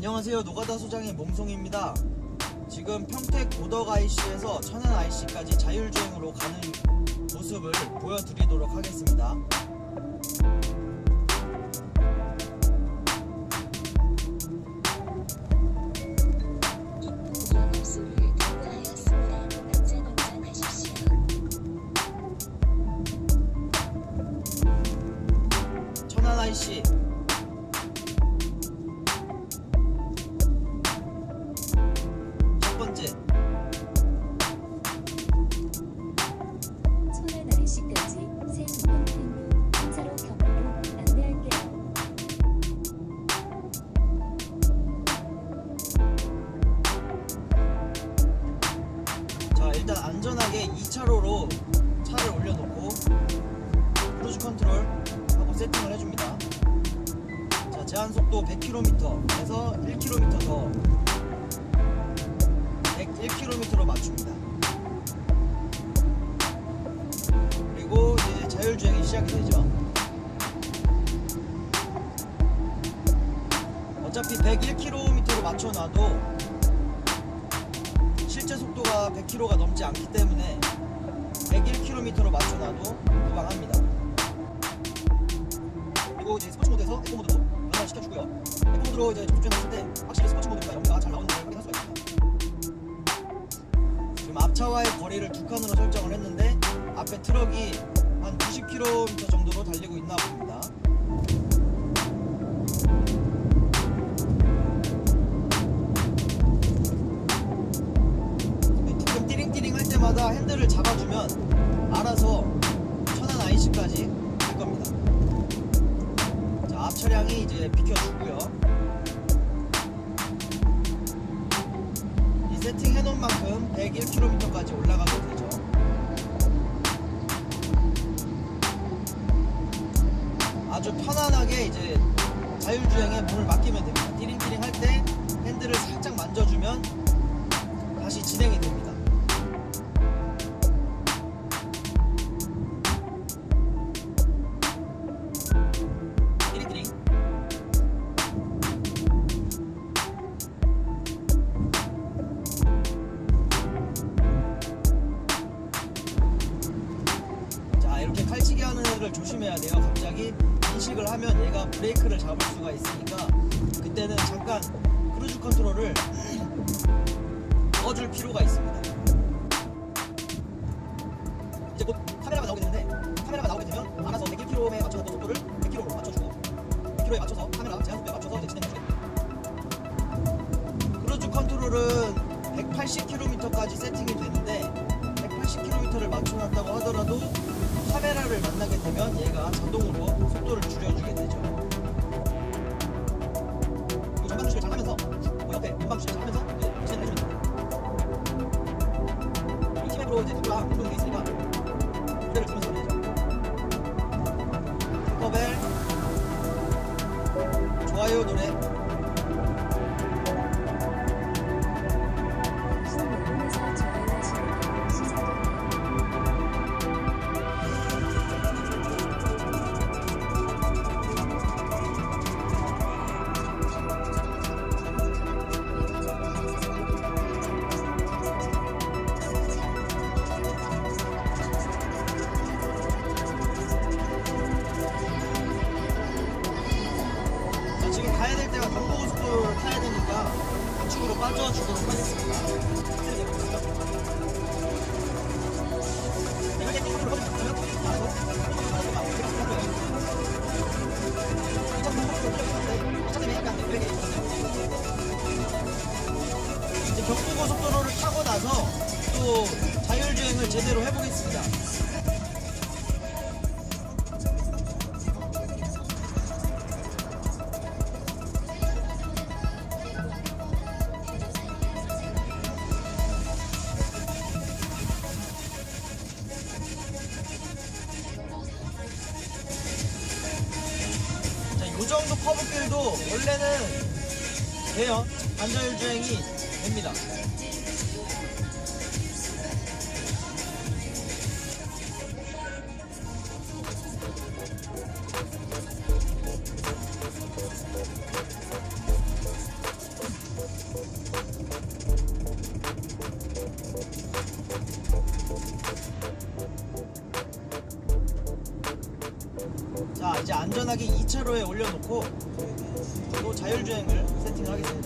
안녕하세요 노가다 소장의 몽송입니다 지금 평택 고덕 IC에서 천안 IC까지 자율주행으로 가는 모습을 보여드리도록 하겠습니다. 천안 IC 세팅을 해줍니다. 자 제한 속도 100km에서 1km 더. 101km로 맞춥니다. 그리고 이제 자율주행이 시작이 되죠. 어차피 101km로 맞춰놔도 실제 속도가 100km가 넘지 않기 때문에 101km로 맞춰놔도 무방합니다. 그리고 이제 스포츠 모드에서 에코 모드로 변화를 시켜주고요. 에코 모드로 이제 주행했을 때 확실히 스포츠 모드보다 연비가 잘 나오는 걸 확인할 수가 있습니다. 지금 앞차와의 거리를 두 칸으로 설정을 했는데 앞에 트럭이 한 90km 정도로 달리고 있나 봅니다. 지금 띠링띠링 할 때마다 핸들을 잡아주면 알아서 천안 IC까지 차량이 이제 비켜주고요. 이 세팅 해놓은 만큼 101km까지 올라가게 되죠. 아주 편안하게 이제 자율주행에 몸을 맡기면 됩니다. 띠링띠링 할 때 핸들을 살짝 만져주면 다시 진행이 됩니다. 크루즈 컨트롤을 넣어줄 필요가 있습니다. 이제 곧 카메라가 나오게 되는데 카메라가 나오게 되면 알아서 101km에 맞춰놨던 속도를 100km로 맞춰주고 100km에 맞춰서 카메라 제한 속도에 맞춰서 이제 진행해주게 됩니다. 크루즈 컨트롤은 180km까지 세팅이 되는데 180km를 맞춰놨다고 하더라도 카메라를 만나게 되면 얘가 자동으로 속도를 줄여 제대로 해보겠습니다. 자, 이 정도 커브길도 원래는 돼요. 반자율 주행이 됩니다. 이제 안전하게 2차로에 올려놓고 또 자율주행을 세팅을 하겠습니다.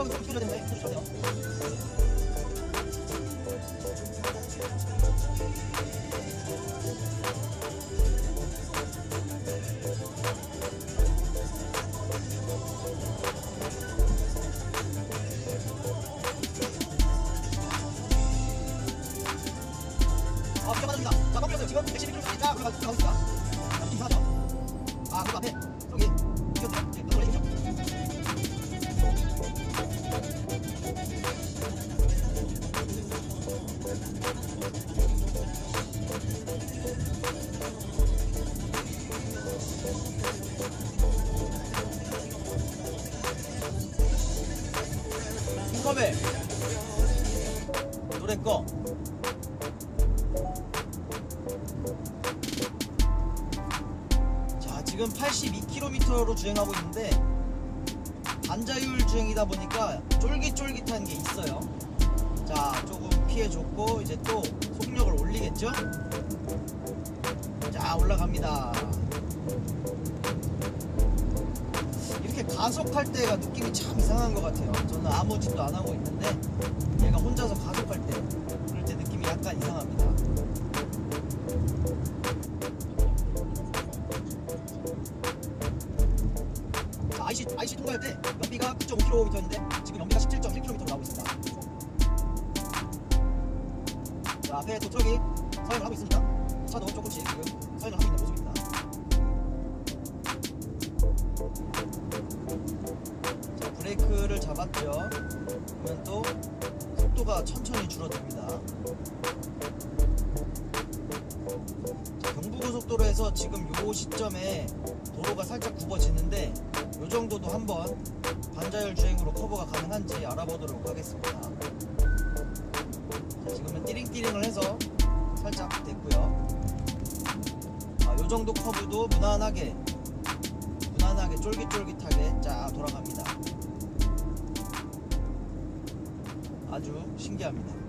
수학은 좀 키워야 되는데 키워줘야 돼요. 아, 비가 맞습니다. 자, 꺾였어요. 지금 112km 쫙 올라가- 올라가고 있습니다. 아, 그리고 앞에 컵에 노래 꺼. 자, 지금 82km로 주행하고 있는데 반자율 주행이다 보니까 쫄깃쫄깃한 게 있어요. 자, 조금 피해줬고 이제 또 속력을 올리겠죠? 자, 올라갑니다. 이렇게 가속할 때가 느낌이 참 이상한 것 같아요. 저는 아무 짓도 안 하고 있는데 얘가 혼자서 가속할 때 그럴 때 느낌이 약간 이상합니다. 자, IC, IC 통과할 때 연비가 9.5km였는데 지금 연비가 17.1km로 나오고 있습니다. 자, 앞에 또 트럭이 서행을 하고 있습니다. 차도 조금씩 지금 브레이크를 잡았고요. 그러면 또 속도가 천천히 줄어듭니다. 자, 경부고속도로 에서 지금 요 시점에 도로가 살짝 굽어지는데 요 정도도 한번 반자율 주행으로 커버가 가능한지 알아보도록 하겠습니다. 자, 지금은 띠링띠링을 해서 살짝 됐고요. 아, 요 정도 커브도 무난하게 무난하게 쫄깃쫄깃하게 쫙 돌아갑니다. 아주 신기합니다.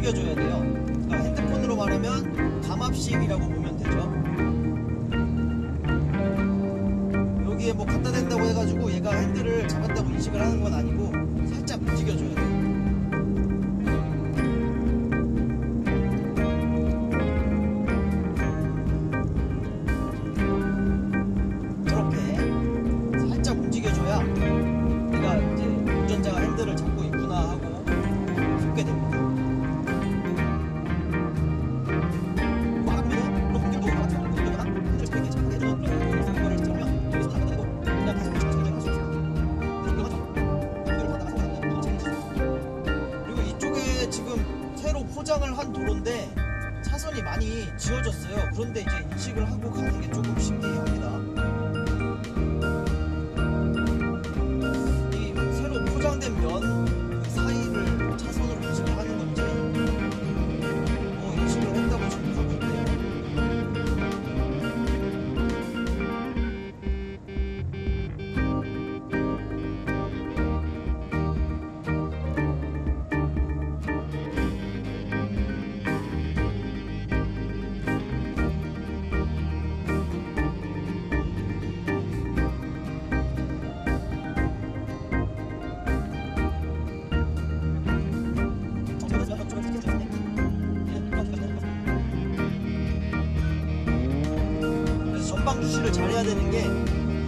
움직여줘야 돼요. 그러니까 핸드폰으로 말하면 감압식이라고 보면 되죠. 여기에 뭐 갖다 댄다고 해가지고 얘가 핸들을 잡았다고 인식을 하는 건 아니고 살짝 움직여줘야 돼요. 움직여줘야 내가 이제 운전자가 핸들을 잡고 있구나 하고 속게 됩니다. 그런데 이제 인식을 하고 되는 게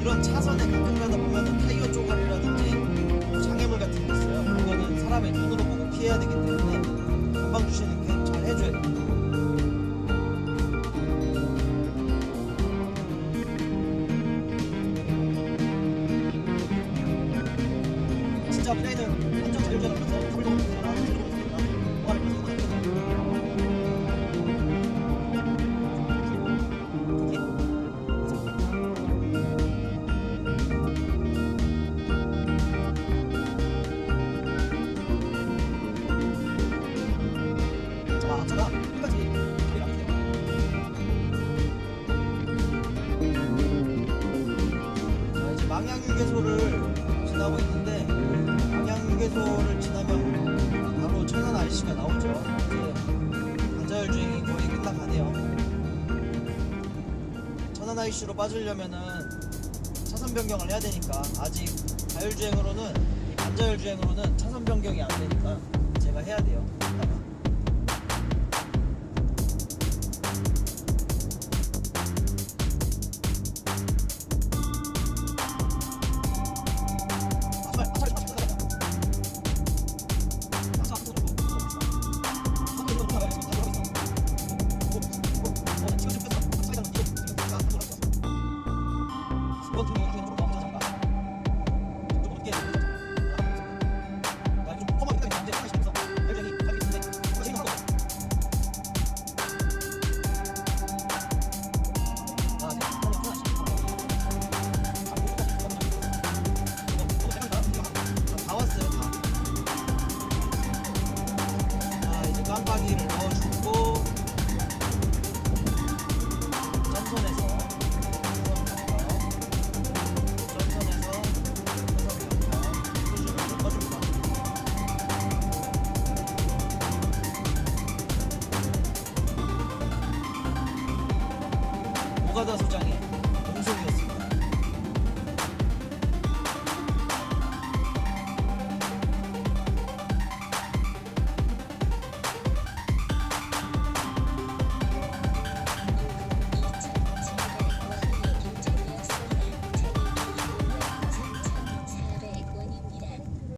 이런 차선에 가끔 가다 보면 타이어 뭐 장애물 같은 게 있어요. 그거는 사람의 눈으로 보고 피해야 되기 때문에 전방 주시는 게 잘 해줘야 돼요. 진짜 플레이 자, 이제 망향휴게소를 지나고 있는데 망향휴게소를 지나면 바로 천안 IC가 나오죠. 이제 반자율 주행이 거의 끝나가네요. 천안 IC로 빠지려면은 차선 변경을 해야 되니까 아직 자율 주행으로는 이 반자율 주행으로는 차선 변경이 안 되니까 제가 해야 돼요. 오가다 소장이